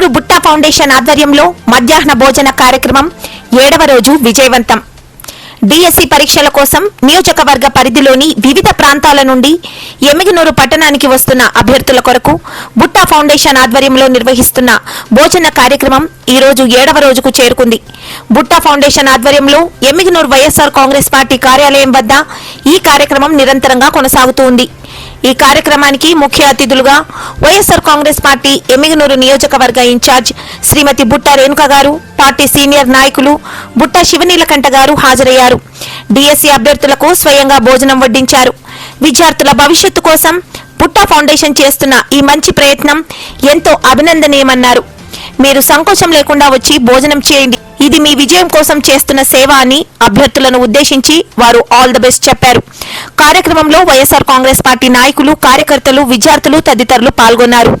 Foundation ఆధ్వర్యంలో మధ్యాహ్న భోజన కార్యక్రమం ఏడవ రోజు విజయవంతం. డిఎస్సి పరీక్షల కోసం నియోజకవర్గ పరిధిలోని వివిధ ప్రాంతాల నుండి ఎమిగినూరు పట్టణానికి వస్తున్న అభ్యర్థుల కొరకు బుట్టా ఫౌండేషన్ ఆధ్వర్యంలో నిర్వహిస్తున్న భోజన కార్యక్రమం ఈ రోజు ఏడవ రోజుకు చేరుకుంది. బుట్టా ఫౌండేషన్ ఆధ్వర్యంలో ఎమ్మిగనూరు వైఎస్ఆర్ కాంగ్రెస్ పార్టీ కార్యాలయం వద్ద ఈ కార్యక్రమం నిరంతరంగా కొనసాగుతూ ఉంది. ఈ కార్యక్రమానికి ముఖ్య అతిథులుగా వైఎస్ఆర్ కాంగ్రెస్ పార్టీ ఎమ్మిగనూరు నియోజకవర్గ ఇన్ఛార్జ్ శ్రీమతి బుట్ట రేణుక గారు పార్టీ సీనియర్ నాయకులు బుట్ట శివనీలకంఠ గారు హాజరయ్యారు. డిఎస్సీ అభ్యర్థులకు స్వయంగా భోజనం వడ్డించారు. విద్యార్థుల భవిష్యత్తు కోసం బుట్ట ఫౌండేషన్ చేస్తున్న ఈ మంచి ప్రయత్నం ఎంతో అభినందనీయమన్నారు. మీరు సంకోచం లేకుండా వచ్చి భోజనం చేయండి. ఇది మీ విజయం కోసం చేస్తున్న సేవ అని అభ్యర్థులను ఉద్దేశించి వారు ఆల్ ద బెస్ట్ చెప్పారు. కార్యక్రమంలో వైఎస్ఆర్ కాంగ్రెస్ పార్టీ నాయకులు కార్యకర్తలు విద్యార్థులు తదితరులు పాల్గొన్నారు.